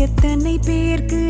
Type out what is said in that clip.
எத்தனை பேர்க்கு